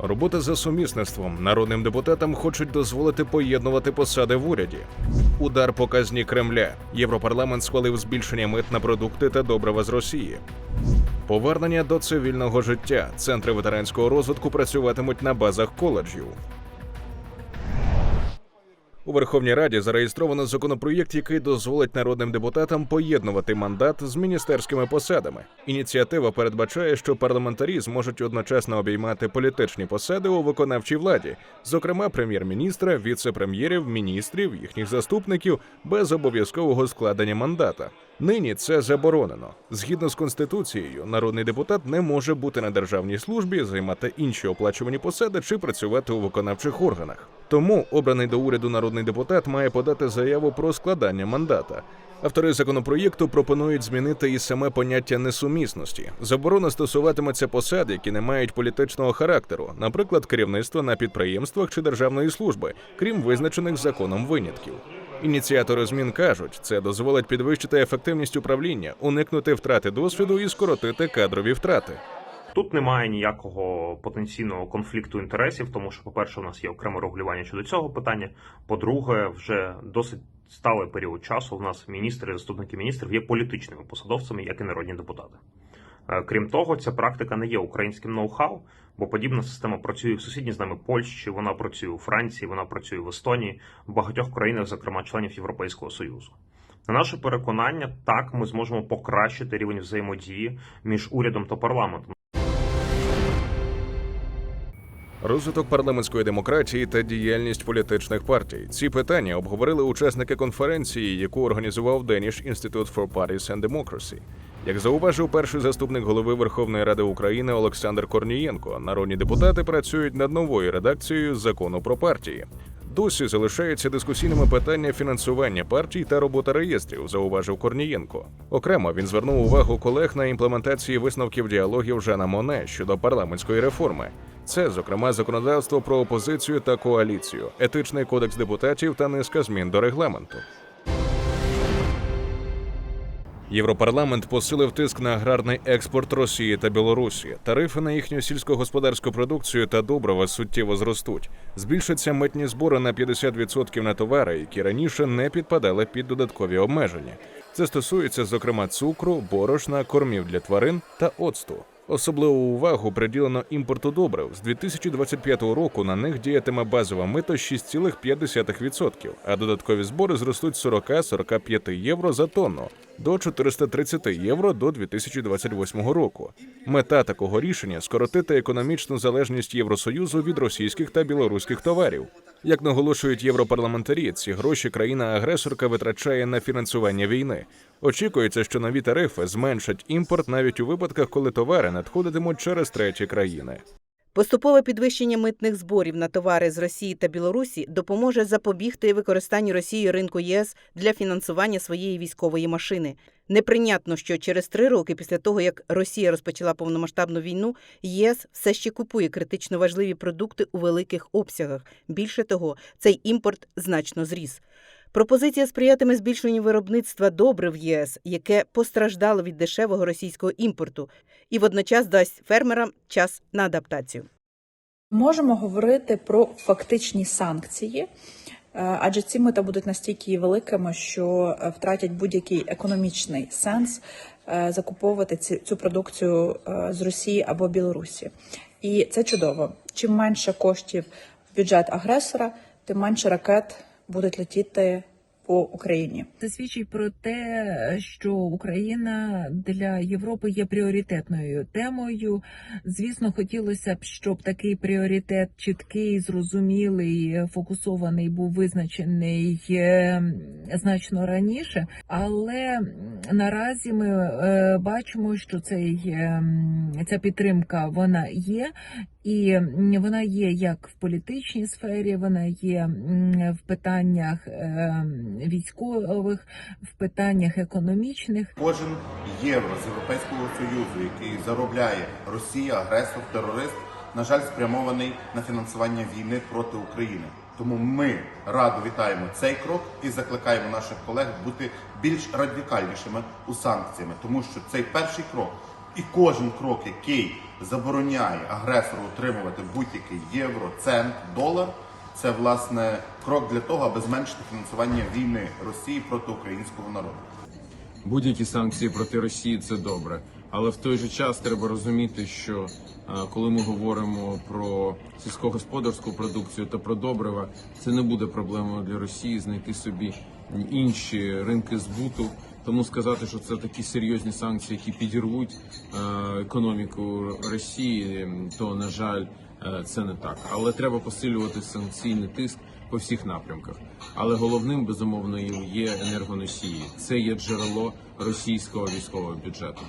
Робота за сумісництвом народним депутатам хочуть дозволити поєднувати посади в уряді. Удар по казні Кремля. Європарламент схвалив збільшення мит на продукти та добрива з Росії. Повернення до цивільного життя. Центри ветеранського розвитку працюватимуть на базах коледжів. У Верховній Раді зареєстровано законопроєкт, який дозволить народним депутатам поєднувати мандат з міністерськими посадами. Ініціатива передбачає, що парламентарі зможуть одночасно обіймати політичні посади у виконавчій владі, зокрема прем'єр-міністра, віце-прем'єрів, міністрів, їхніх заступників, без обов'язкового складення мандата. Нині це заборонено. Згідно з конституцією, народний депутат не може бути на державній службі, займати інші оплачувані посади чи працювати у виконавчих органах. Тому обраний до уряду народний депутат має подати заяву про складання мандата. Автори законопроєкту пропонують змінити і саме поняття несумісності. Заборона стосуватиметься посад, які не мають політичного характеру, наприклад, керівництва на підприємствах чи державної служби, крім визначених законом винятків. Ініціатори змін кажуть, це дозволить підвищити ефективність управління, уникнути втрати досвіду і скоротити кадрові втрати. Тут немає ніякого потенційного конфлікту інтересів, тому що, по-перше, у нас є окреме регулювання щодо цього питання. По-друге, вже досить сталий період часу. У нас міністри заступники міністрів є політичними посадовцями, як і народні депутати. Е, Крім того, ця практика не є українським ноу-хау, бо подібна система працює в сусідній з нами Польщі, вона працює у Франції, вона працює в Естонії, в багатьох країнах, зокрема членів Європейського Союзу. На наше переконання, так ми зможемо покращити рівень взаємодії між урядом та парламентом. Розвиток парламентської демократії та діяльність політичних партій. Ці питання обговорили учасники конференції, яку організував Danish Institute for Parties and Democracy. Як зауважив перший заступник голови Верховної Ради України Олександр Корнієнко, народні депутати працюють над новою редакцією закону про партії. Досі залишаються дискусійними питання фінансування партій та робота реєстрів, зауважив Корнієнко. Окремо він звернув увагу колег на імплементації висновків діалогів Жана Моне щодо парламентської реформи. Це, зокрема, законодавство про опозицію та коаліцію, етичний кодекс депутатів та низка змін до регламенту. Європарламент посилив тиск на аграрний експорт Росії та Білорусі. Тарифи на їхню сільськогосподарську продукцію та добрива суттєво зростуть. Збільшаться митні збори на 50% на товари, які раніше не підпадали під додаткові обмеження. Це стосується, зокрема, цукру, борошна, кормів для тварин та оцту. Особливу увагу приділено імпорту добрив. З 2025 року на них діятиме базове мито 6,5%, а додаткові збори зростуть з 40-45 євро за тонну до 430 євро до 2028 року. Мета такого рішення скоротити економічну залежність Євросоюзу від російських та білоруських товарів. Як наголошують європарламентарі, ці гроші країна-агресорка витрачає на фінансування війни. Очікується, що нові тарифи зменшать імпорт навіть у випадках, коли товари надходитимуть через треті країни. Поступове підвищення митних зборів на товари з Росії та Білорусі допоможе запобігти використанню Росією ринку ЄС для фінансування своєї військової машини. Неприйнятно, що через три роки після того, як Росія розпочала повномасштабну війну, ЄС все ще купує критично важливі продукти у великих обсягах. Більше того, цей імпорт значно зріс. Пропозиція сприятиме збільшенню виробництва добрив ЄС, яке постраждало від дешевого російського імпорту, і водночас дасть фермерам час на адаптацію. Можемо говорити про фактичні санкції, е, адже ці мита будуть настільки великими, що е, втратять будь-який економічний сенс е, закуповувати цю продукцію з Росії або Білорусі. І це чудово. Чим менше коштів в бюджет агресора, тим менше ракет будуть летіти по Україні. Це свідчить про те, що Україна для Європи є пріоритетною темою. Звісно, хотілося б, щоб такий пріоритет чіткий, зрозумілий, фокусований був визначений е, значно раніше. Але наразі ми е, бачимо, що цей е, ця підтримка вона є. І вона є як в політичній сфері, вона є в питаннях військових, в питаннях економічних. Кожен євро з Європейського Союзу, який заробляє Росія, агресор, терорист, на жаль, спрямований на фінансування війни проти України. Тому ми радо вітаємо цей крок і закликаємо наших колег бути більш радикальнішими у санкціями, тому що цей перший крок І кожен крок, який забороняє агресору отримувати будь-який євро, цент, долар, це власне крок для того, аби зменшити фінансування війни Росії проти українського народу. Будь-які санкції проти Росії це добре, але в той же час треба розуміти, що е, коли ми говоримо про сільськогосподарську продукцію та про добрива, це не буде проблемою для Росії знайти собі інші ринки збуту. Тому сказати, що це такі серйозні санкції, які підірвуть е, економіку Росії, то на жаль, це не так. Але треба посилювати санкційний тиск по всіх напрямках. Але головним безумовно є енергоносії. Це є джерело російського військового бюджету.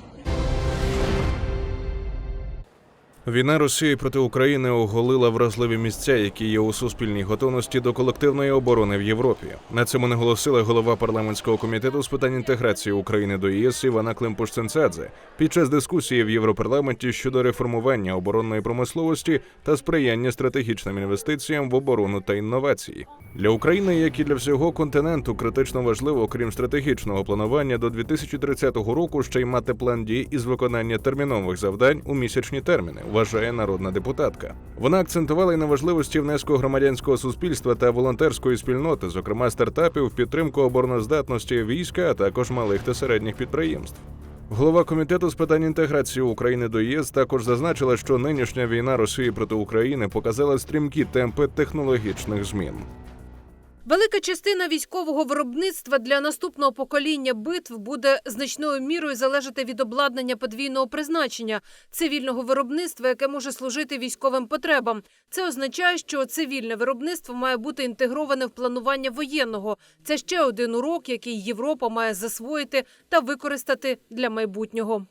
Війна Росії проти України оголила вразливі місця, які є у суспільній готовності до колективної оборони в Європі. На цьому наголосила голова парламентського комітету з питань інтеграції України до ЄС Івана Климпуш-Цинцадзе під час дискусії в Європарламенті щодо реформування оборонної промисловості та сприяння стратегічним інвестиціям в оборону та інновації. Для України, як і для всього континенту, критично важливо, крім стратегічного планування до 2030 року, ще й мати план дій із виконання термінових завдань у місячні терміни, вважає народна депутатка. Вона акцентувала й на важливості внеску громадянського суспільства та волонтерської спільноти, зокрема стартапів, підтримку обороноздатності війська, а також малих та середніх підприємств. Голова комітету з питань інтеграції України до ЄС також зазначила, що нинішня війна Росії проти України показала стрімкі темпи технологічних змін. Велика частина військового виробництва для наступного покоління битв буде значною мірою залежати від обладнання подвійного призначення цивільного виробництва, яке може служити військовим потребам. Це означає, що цивільне виробництво має бути інтегроване в планування воєнного. Це ще один урок, який Європа має засвоїти та використати для майбутнього.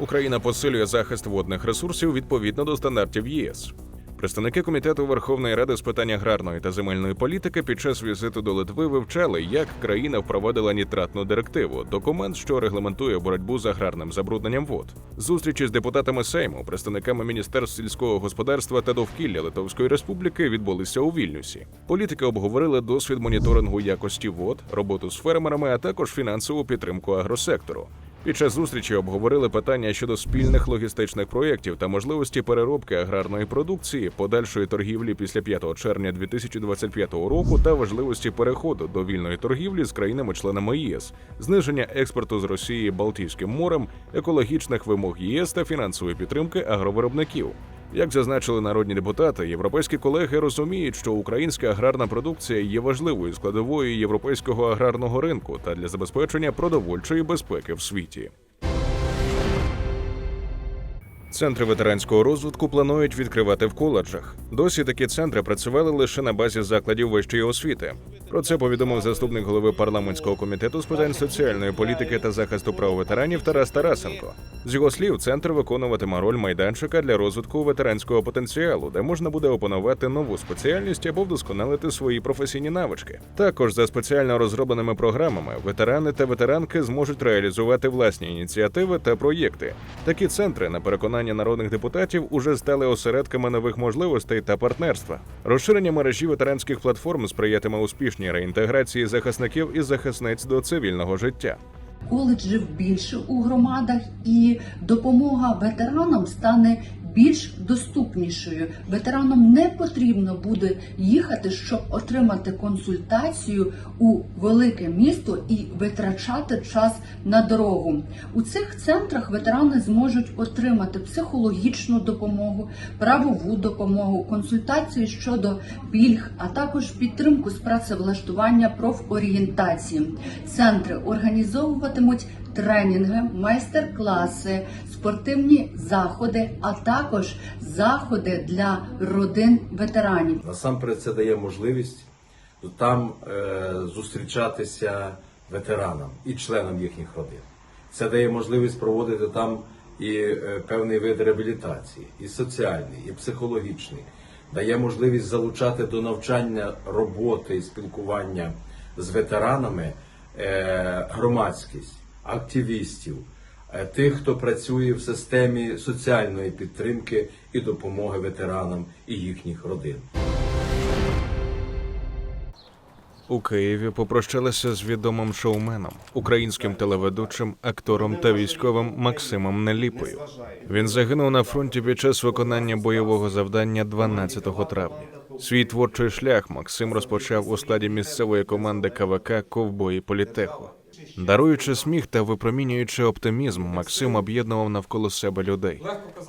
Україна посилює захист водних ресурсів відповідно до стандартів ЄС. Представники комітету Верховної Ради з питань аграрної та земельної політики під час візиту до Литви вивчали, як країна впровадила нітратну директиву, документ, що регламентує боротьбу з аграрним забрудненням вод. Зустрічі з депутатами Сейму, представниками міністерств сільського господарства та довкілля Литовської республіки відбулися у Вільнюсі. Політики обговорили досвід моніторингу якості вод, роботу з фермерами, а також фінансову підтримку агросектору. Під час зустрічі обговорили питання щодо спільних логістичних проєктів та можливості переробки аграрної продукції, подальшої торгівлі після 5 червня 2025 року та важливості переходу до вільної торгівлі з країнами-членами ЄС, зниження експорту з Росії Балтійським морем, екологічних вимог ЄС та фінансової підтримки агровиробників. Як зазначили народні депутати, європейські колеги розуміють, що українська аграрна продукція є важливою складовою європейського аграрного ринку та для забезпечення продовольчої безпеки в світі. Центри ветеранського розвитку планують відкривати в коледжах. Досі такі центри працювали лише на базі закладів вищої освіти. Про це повідомив заступник голови парламентського комітету з питань соціальної політики та захисту прав ветеранів Тарас Тарасенко. З його слів, центр виконуватиме роль майданчика для розвитку ветеранського потенціалу, де можна буде опанувати нову спеціальність або вдосконалити свої професійні навички. Також за спеціально розробленими програмами ветерани та ветеранки зможуть реалізувати власні ініціативи та проєкти. Такі центри, на переконання народних депутатів, уже стали осередками нових можливостей та партнерства. Розширення мережі ветеранських платформ сприятиме успішній реінтеграції захисників і захисниць до цивільного життя. коледжів більше у громадах, і допомога ветеранам стане більш доступнішою. Ветеранам не потрібно буде їхати, щоб отримати консультацію у велике місто і витрачати час на дорогу. У цих центрах ветерани зможуть отримати психологічну допомогу, правову допомогу, консультації щодо пільг, а також підтримку з працевлаштування профорієнтації. Центри організовуватимуть тренінги, майстер-класи, спортивні заходи, а також заходи для родин ветеранів. Насамперед це дає можливість там е, зустрічатися ветеранам і членам їхніх родин. Це дає можливість проводити там і е, певний вид реабілітації, і соціальний, і психологічний. Дає можливість залучати до навчання роботи і спілкування з ветеранами е, громадськість, активістів, е, тих, хто працює в системі соціальної підтримки і допомоги ветеранам і їхніх родин. У Києві попрощалися з відомим шоуменом, українським телеведучим, актором та військовим Максимом Неліпою. Він загинув на фронті під час виконання бойового завдання 12 травня. Свій творчий шлях Максим розпочав у складі місцевої команди КВК Ковбої Політеху. Даруючи сміх та випромінюючи оптимізм, Максим об'єднував навколо себе людей.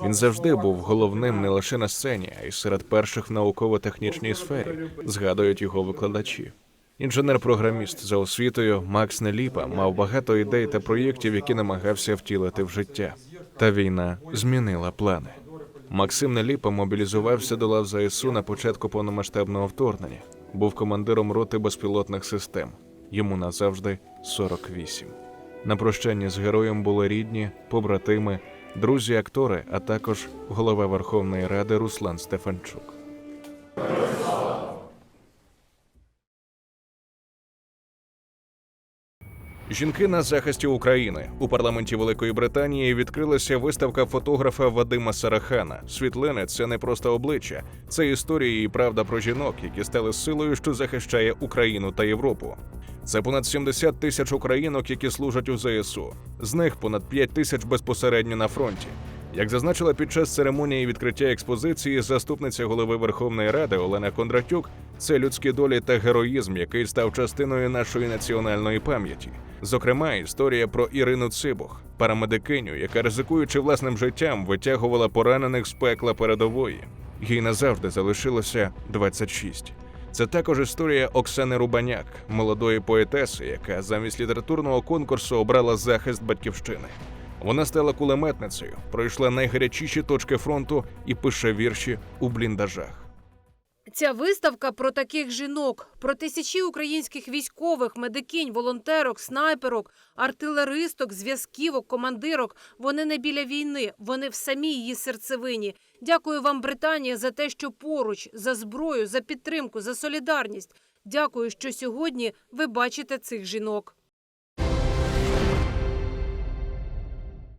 Він завжди був головним не лише на сцені, а й серед перших в науково-технічній сфері, згадують його викладачі. Інженер-програміст за освітою Макс Неліпа мав багато ідей та проєктів, які намагався втілити в життя. Та війна змінила плани. Максим Неліпа мобілізувався до лав ЗСУ на початку повномасштабного вторгнення. Був командиром роти безпілотних систем. Йому назавжди 48. На прощанні з героєм були рідні, побратими, друзі, актори, а також голова Верховної Ради Руслан Стефанчук. Жінки на захисті України у парламенті Великої Британії відкрилася виставка фотографа Вадима Сарахана. Світлини це не просто обличчя, це історії і правда про жінок, які стали силою, що захищає Україну та Європу. Це понад 70 тисяч українок, які служать у ЗСУ. З них понад 5 тисяч безпосередньо на фронті. Як зазначила під час церемонії відкриття експозиції заступниця голови Верховної Ради Олена Кондратюк, це людські долі та героїзм, який став частиною нашої національної пам'яті. Зокрема, історія про Ірину Цибух, парамедикиню, яка ризикуючи власним життям, витягувала поранених з пекла передової. Їй назавжди залишилося 26. Це також історія Оксани Рубаняк, молодої поетеси, яка замість літературного конкурсу обрала захист батьківщини. Вона стала кулеметницею, пройшла найгарячіші точки фронту і пише вірші у бліндажах. Ця виставка про таких жінок, про тисячі українських військових, медикинь, волонтерок, снайперок, артилеристок, зв'язківок, командирок. Вони не біля війни, вони в самій її серцевині. Дякую вам, Британія, за те, що поруч, за зброю, за підтримку, за солідарність. Дякую, що сьогодні ви бачите цих жінок.